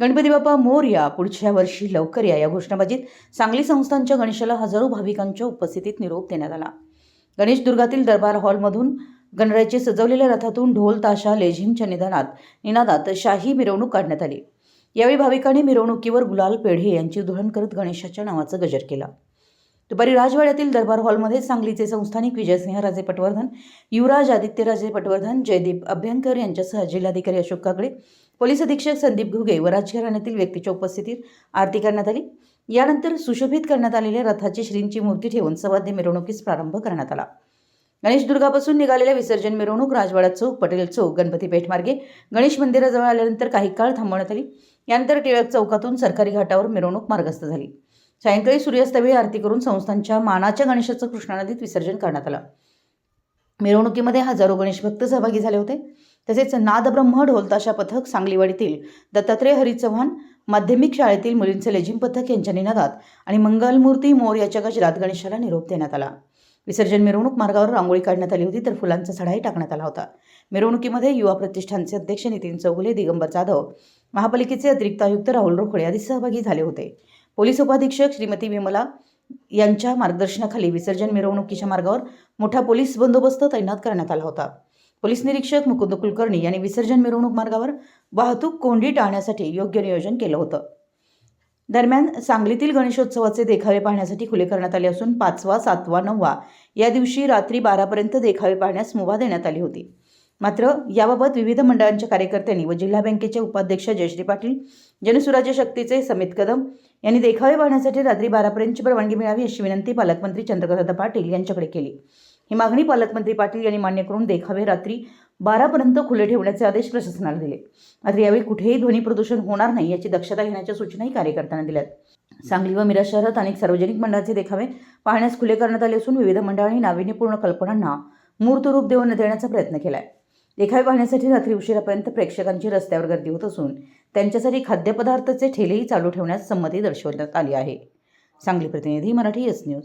गणपती बाप्पा मोरया पुढच्या वर्षी लवकर या. या घोषणाबाजीत सांगली संस्थांच्या गणेशाला हजारो भाविकांच्या उपस्थितीत निरोप देण्यात आला. गणेश दुर्गातील दरबार हॉलमधून गणरायाचे सजवलेल्या रथातून ढोल ताशा लेझिमच्या निदानात निनादात शाही मिरवणूक काढण्यात आली. यावेळी भाविकांनी मिरवणुकीवर गुलाल पेढे यांची धुळण करत गणेशाच्या नावाचा गजर केला. दुपारी राजवाड्यातील दरबार हॉलमध्ये सांगलीचे संस्थानिक विजयसिंह राजे पटवर्धन युवराज आदित्यराजे पटवर्धन जयदीप अभ्यंकर यांच्यासह जिल्हाधिकारी अशोक काकडे पोलीस अधीक्षक संदीप घुगे व राजघराण्यातील व्यक्तीच्या उपस्थितीत आरती करण्यात आली. यानंतर सुशोभित करण्यात आलेल्या रथाची श्रींची मूर्ती ठेवून सवाद्य मिरवणुकीस प्रारंभ करण्यात आला. गणेश दुर्गापासून निघालेल्या विसर्जन मिरवणूक राजवाडा चौक पटेल चौक गणपती पेठमार्गे गणेश मंदिराजवळ आल्यानंतर काही काळ थांबवण्यात आली. यानंतर टिळक चौकातून सरकारी घाटावर मिरवणूक मार्गस्थ झाली. सायंकाळी सूर्यास्तावेळी आरती करून संस्थांच्या मानाच्या गणेशाचं कृष्णा नदीत विसर्जन करण्यात आलं. मिरवणुकीमध्ये हजारो गणेश भक्त सहभागी झाले होते. तसेच नादब्रह्म ढोलताशा पथक सांगलीवाडीतील दत्तात्रय हरी चव्हाण माध्यमिक शाळेतील मुलींचे लेझिम पथक यांच्या निनादात आणि मंगलमूर्ती मोर याच्या गजरात गणेशाला निरोप देण्यात आला. विसर्जन मिरवणूक मार्गावर रांगोळी काढण्यात आली होती तर फुलांचा सडाही टाकण्यात आला होता. मिरवणुकीमध्ये युवा प्रतिष्ठानचे अध्यक्ष नितीन चौगुले दिगंबर जाधव महापालिकेचे अतिरिक्त आयुक्त राहुल रोखडे आदी सहभागी झाले होते. पोलीस उपाधीक्षक श्रीमती विमला यांच्या मार्गदर्शनाखाली विसर्जन मिरवणुकीच्या मार्गावर मोठा पोलीस बंदोबस्त तैनात करण्यात आला होता. पोलीस निरीक्षक मुकुंद कुलकर्णी यांनी विसर्जन मिरवणूक मार्गावर वाहतूक कोंडी टाळण्यासाठी योग्य नियोजन केलं होतं. दरम्यान सांगलीतील गणेशोत्सवाचे देखावे पाहण्यासाठी खुले करण्यात आले असून पाचवा सातवा नववा या दिवशी रात्री बारापर्यंत देखावे पाहण्यास मुभा देण्यात आली होती. मात्र याबाबत विविध मंडळांच्या कार्यकर्त्यांनी व जिल्हा बँकेचे उपाध्यक्ष जयश्री पाटील जनसुराज्य शक्तीचे समित कदम यांनी देखावे पाहण्यासाठी रात्री बारापर्यंतची परवानगी मिळावी अशी विनंती पालकमंत्री चंद्रकांत पाटील यांच्याकडे केली. ही मागणी पालकमंत्री पाटील यांनी मान्य करून देखावे रात्री बारापर्यंत खुले ठेवण्याचे आदेश प्रशासनाला दिले. मात्र यावेळी कुठेही ध्वनी प्रदूषण होणार नाही याची दक्षता घेण्याच्या सूचनाही कार्यकर्त्यांना दिल्यात. सांगली व मिरज शहरात अनेक सार्वजनिक मंडळाचे देखावे पाहण्यास खुले करण्यात आले असून विविध मंडळांनी नाविन्यपूर्ण कल्पनांना मूर्त रूप देऊन देण्याचा प्रयत्न केला आहे देखावे पाहण्यासाठी रात्री उशिरापर्यंत प्रेक्षकांची रस्त्यावर गर्दी होत असून त्यांच्यासाठी खाद्यपदार्थाचे ठेलेही चालू ठेवण्यास संमती दर्शवण्यात आली आहे. सांगली प्रतिनिधी मराठी एस न्यूज